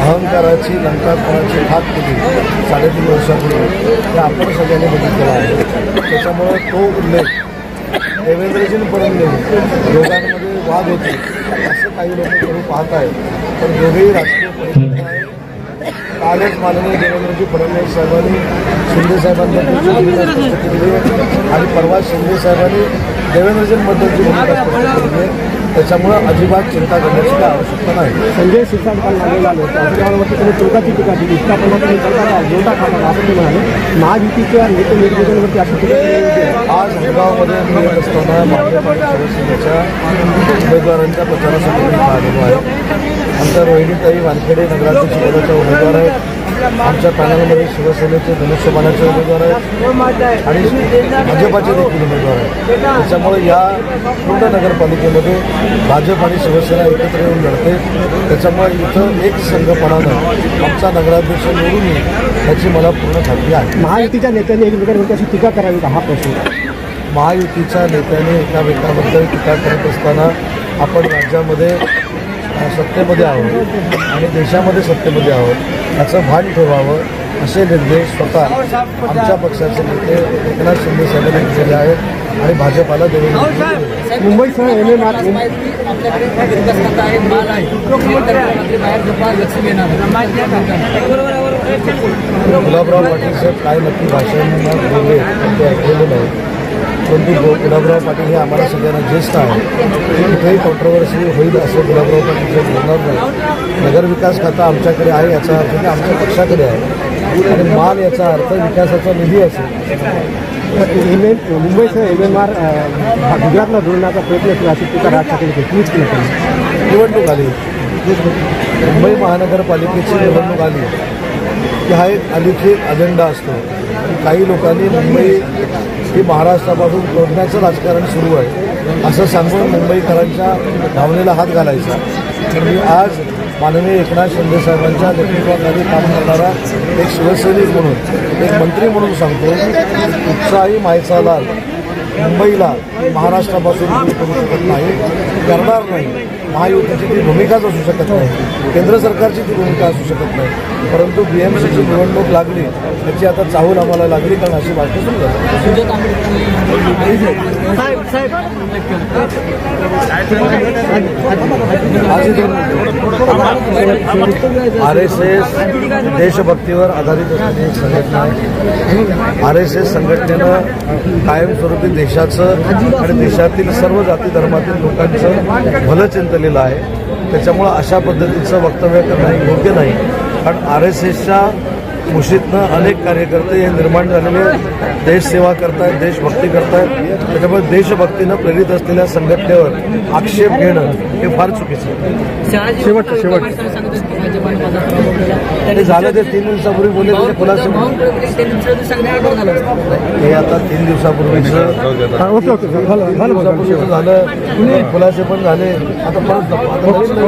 अहंकाराची लंकापणाची हात केली साडेतीन वर्षापूर्वी ते आपण सगळ्यांनी बघितलेला आहे. त्याच्यामुळे तो उल्लेख देवेंद्रजीन परंतु दोघांमध्ये वाद होते असं काही लोक करू पाहत आहेत पण दोघेही राजकीय परिस्थिती आहे कालच माननीय देवेंद्रजी फडणवीस साहेबांनी शिंदे केली. आणि परवा शिंदे साहेबांनी देवेंद्रजींबद्दलची भूमिका केली त्याच्यामुळं अजिबात चिंता करण्याची काही आवश्यकता नाही. संजय शिरसाट काल लागलेला आले होते अजितदादांवरती तुम्ही टोकाची टीका केली. इतका पण तुम्ही सरकार जोडा खाणार असं ते म्हणाले. महायुतीच्या नेते निर्देशांवरती अशी टीका केली होती. आज हदगावमध्ये मी येत असताना आणि शिवसेनेच्या उमेदवारांच्या प्रचारासाठी मी आलेलो आहे. आमच्या रोहिणीताई वानखेडे नगराध्यक्ष पदाच्या उमेदवार आहेत. आमच्या पॅनलमध्ये शिवसेनेचे धनुष्यबाणाचे उमेदवार आहेत आणि भाजपाचे देखील उमेदवार आहेत. त्याच्यामुळे या पूर्ण नगरपालिकेमध्ये भाजप आणि शिवसेना एकत्र येऊन लढते. त्याच्यामुळे इथं एक संघपणानं आमचा नगराध्यक्ष निवडून येईल याची मला पूर्ण खात्री आहे. महायुतीच्या नेत्यांनी एकमेकांवरती अशी टीका करावी का? हा प्रश्न. महायुतीच्या नेत्याने एकामेकाबद्दल टीका करत असताना आपण राज्यामध्ये सत्तेमध्ये आहोत आणि देशामध्ये सत्तेमध्ये आहोत. याचं भान ठेवावं असे निर्देश स्वतः आमच्या पक्षाचे नेते एकनाथ शिंदे साहेबांनी दिलेले आहेत आणि भाजपाला देवेंद्र आहेत. मुंबईसह एम एम गुलाबराव पाटील साहेब काय नक्की भाषण बोलले ते ऐकलेलं नाही परंतु गो- गुलाबराव पाटील हे आम्हाला सगळ्यांना ज्येष्ठ आहे कुठेही कॉन्ट्रोवर्सी होईल असं गुलाबराव पाटील बोलणार नाही. नगरविकास खाता आमच्याकडे आहे याचा अर्थ की आमच्या पक्षाकडे आहे. आणि मान याचा अर्थ विकासाचा निधी असेल. एम एम मुंबईसह एम एम आर गुजरातला जोडण्याचा प्रयत्न केला अशी टीका राज ठाकरे ट्विट केली. निवडणूक आली. मुंबई महानगरपालिकेची निवडणूक आली. की हा एक अलिखित अजेंडा असतो. काही लोकांनी मुंबई ही महाराष्ट्रापासून तोडण्याचं राजकारण सुरू आहे. असं सांगून मुंबईकरांच्या भावनेला हात घालायचा. मी आज माननीय एकनाथ शिंदे साहेबांच्या नेतृत्वाखाली काम करणारा एक शिवसैनिक म्हणून एक मंत्री म्हणून सांगतो उत्साही मायचा लाल मुंबईला महाराष्ट्रापासून करू शकत नाही करणार नाही. महायुतीची ती भूमिकाच असू शकत नाही. केंद्र सरकारची ती भूमिका असू शकत नाही. परंतु बी एम सीची निवडणूक लागली त्याची आता चाहूल आम्हाला लागली कारण अशी भाषा सुरू झाली. आर एस एस देशभक्तीवर आधारित असलेली एक संघटना आहे. आर एस एस संघटनेनं कायमस्वरूपी देशाचं आणि देशातील सर्व जाती धर्मातील लोकांचं भलं चिंतलेलं आहे. त्याच्यामुळं अशा पद्धतीचं वक्तव्य करणं योग्य नाही. कारण आर एस एसच्या मुशीतनं अनेक कार्यकर्ते हे निर्माण झालेले देशसेवा करतायत देशभक्ती करतायत. त्याच्यामुळे देशभक्तीनं प्रेरित असलेल्या संघटनेवर आक्षेप घेणं हे फार चुकीचं आहे. शेवट- शेवट. ते झालं ते तीन दिवसापूर्वी बोलले त्याचे खुलासे हे आता तीन दिवसापूर्वीचं हा, झालं. खुलासे पण झाले. आता परत